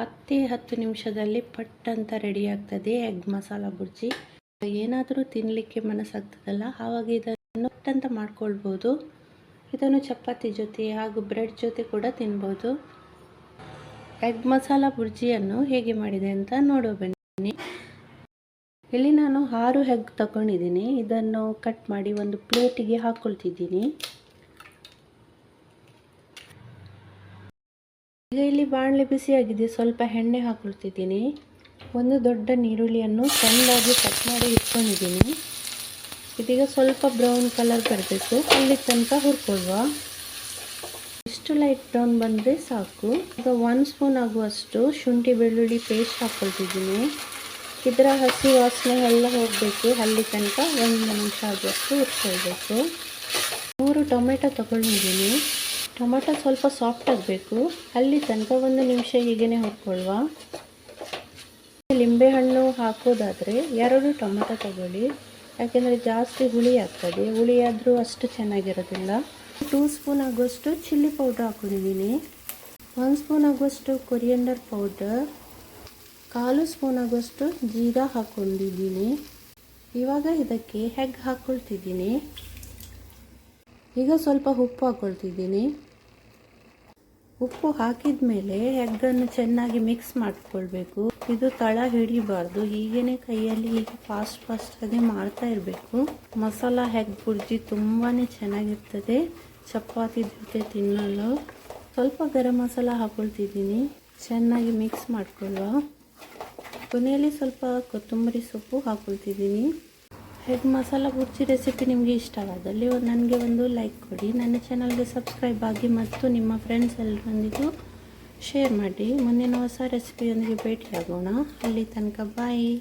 ಹತ್ತೇ ಹತ್ತು ನಿಮಿಷದಲ್ಲಿ ಪಟ್ ಅಂತ ರೆಡಿ ಆಗ್ತದೆ ಎಗ್ ಮಸಾಲ ಬುರ್ಜಿ. ಏನಾದರೂ ತಿನ್ನಲಿಕ್ಕೆ ಮನಸ್ಸಾಗ್ತದಲ್ಲ, ಆವಾಗ ಇದನ್ನು ಪಟ್ ಅಂತ ಮಾಡ್ಕೊಳ್ಬೋದು. ಇದನ್ನು ಚಪಾತಿ ಜೊತೆ ಹಾಗೂ ಬ್ರೆಡ್ ಜೊತೆ ಕೂಡ ತಿನ್ಬೋದು. ಎಗ್ ಮಸಾಲ ಬುರ್ಜಿಯನ್ನು ಹೇಗೆ ಮಾಡಿದೆ ಅಂತ ನೋಡೋ ಬನ್ನಿ. ಇಲ್ಲಿ ನಾನು ಆರು ಹೆಗ್ ತಗೊಂಡಿದ್ದೀನಿ. ಇದನ್ನು ಕಟ್ ಮಾಡಿ ಒಂದು ಪ್ಲೇಟಿಗೆ ಹಾಕ್ಕೊಳ್ತಿದ್ದೀನಿ ಈಗ ಇಲ್ಲಿ ಬಾಣಲೆ ಬಿಸಿಯಾಗಿದೆ, ಸ್ವಲ್ಪ ಎಣ್ಣೆ ಹಾಕೊಳ್ತಿದ್ದೀನಿ. ಒಂದು ದೊಡ್ಡ ನೀರುಳ್ಳಿಯನ್ನು ಸಣ್ಣಾಗಿ ಕಟ್ ಮಾಡಿ ಇಟ್ಕೊಂಡಿದ್ದೀನಿ. ಇದೀಗ ಸ್ವಲ್ಪ ಬ್ರೌನ್ ಕಲರ್ ಬರಬೇಕು, ಅಲ್ಲಿ ತನಕ ಹುರ್ಕೊಳ್ಳುವ. ಇಷ್ಟು ಲೈಟ್ ಬ್ರೌನ್ ಬಂದರೆ ಸಾಕು. ಈಗ ಒನ್ ಸ್ಪೂನ್ ಆಗುವಷ್ಟು ಶುಂಠಿ ಬೆಳ್ಳುಳ್ಳಿ ಪೇಸ್ಟ್ ಹಾಕ್ಕೊಳ್ತಿದ್ದೀನಿ ಇದರ ಹಸಿ ವಾಸನೆ ಎಲ್ಲ ಹೋಗಬೇಕು, ಅಲ್ಲಿ ತನಕ ಒಂದು ನಿಮಿಷ ಆಗುವಷ್ಟು ಹುರ್ಕೊಳ್ಬೇಕು. ಮೂರು ಟೊಮೆಟೊ ತಗೊಂಡಿದ್ದೀನಿ. ಟೊಮೆಟೊ ಸ್ವಲ್ಪ ಸಾಫ್ಟ್ ಆಗಬೇಕು. ಅಲ್ಲಿ ತನಕ ಒಂದು ನಿಮಿಷ ಹೀಗೇ ಹುರ್ಕೊಳ್ಳುವ. ಲಿಂಬೆಹಣ್ಣು ಹಾಕೋದಾದರೆ ಎರಡು ಟೊಮೆಟೊ ತಗೊಳ್ಳಿ. ಯಾಕೆಂದರೆ ಜಾಸ್ತಿ ಹುಳಿ ಆಗ್ತದೆ. ಹುಳಿ ಆದರೂ ಅಷ್ಟು ಚೆನ್ನಾಗಿರೋದಿಲ್ಲ. ಟೂ ಸ್ಪೂನ್ ಆಗುವಷ್ಟು ಚಿಲ್ಲಿ ಪೌಡ್ರ್ ಹಾಕೊಂಡಿದ್ದೀನಿ. ಒಂದು ಸ್ಪೂನ್ ಆಗುವಷ್ಟು ಕೊರಿಯಂಡರ್ ಪೌಡರ್ ಕಾಲು ಸ್ಪೂನ್ ಆಗುವಷ್ಟು ಜೀರಾ ಹಾಕ್ಕೊಂಡಿದ್ದೀನಿ ಇವಾಗ ಇದಕ್ಕೆ ಹೆಗ್ ಹಾಕ್ಕೊಳ್ತಿದ್ದೀನಿ ಈಗ ಸ್ವಲ್ಪ ಉಪ್ಪು ಹಾಕ್ಕೊಳ್ತಿದ್ದೀನಿ ಉಪ್ಪು ಹಾಕಿದ ಮೇಲೆ ಎಗ್ಗನ್ನು ಚೆನ್ನಾಗಿ ಮಿಕ್ಸ್ ಮಾಡಿಕೊಳ್ಬೇಕು. ಇದು ತಳ ಹಿಡಿಬಾರ್ದು. ಹೀಗೇನೆ ಕೈಯಲ್ಲಿ ಹೀಗೆ ಫಾಸ್ಟ್ ಆಗಿ ಮಾಡ್ತಾ ಇರಬೇಕು. ಮಸಾಲ ಹೆಗ್ ಬುರ್ಜಿ ತುಂಬಾ ಚೆನ್ನಾಗಿರ್ತದೆ. ಚಪಾತಿ ಜೊತೆ ತಿನ್ನಲು. ಸ್ವಲ್ಪ ಗರಂ ಮಸಾಲ ಹಾಕೊಳ್ತಿದ್ದೀನಿ. ಚೆನ್ನಾಗಿ ಮಿಕ್ಸ್ ಮಾಡ್ಕೊಳ್ಳುವ. ಕೊನೆಯಲ್ಲಿ ಸ್ವಲ್ಪ ಕೊತ್ತಂಬರಿ ಸೊಪ್ಪು ಹಾಕೊಳ್ತಿದ್ದೀನಿ. ಹೆಗ್ ಮಸಾಲ ಬುರ್ಜಿ ರೆಸಿಪಿ ನಿಮಗೆ ಇಷ್ಟವಾದಲ್ಲಿ ನನಗೆ ಒಂದು ಲೈಕ್ ಕೊಡಿ. ನನ್ನ ಚಾನಲ್ಗೆ ಸಬ್ಸ್ಕ್ರೈಬ್ ಆಗಿ ಮತ್ತು ನಿಮ್ಮ ಫ್ರೆಂಡ್ಸ್ ಎಲ್ಲರೊಂದಿಗೂ ಶೇರ್ ಮಾಡಿ. ಮುಂದಿನ ಹೊಸ ರೆಸಿಪಿಯೊಂದಿಗೆ ಭೇಟಿಯಾಗೋಣ. ಅಲ್ಲಿ ತನಕ ಬಾಯಿ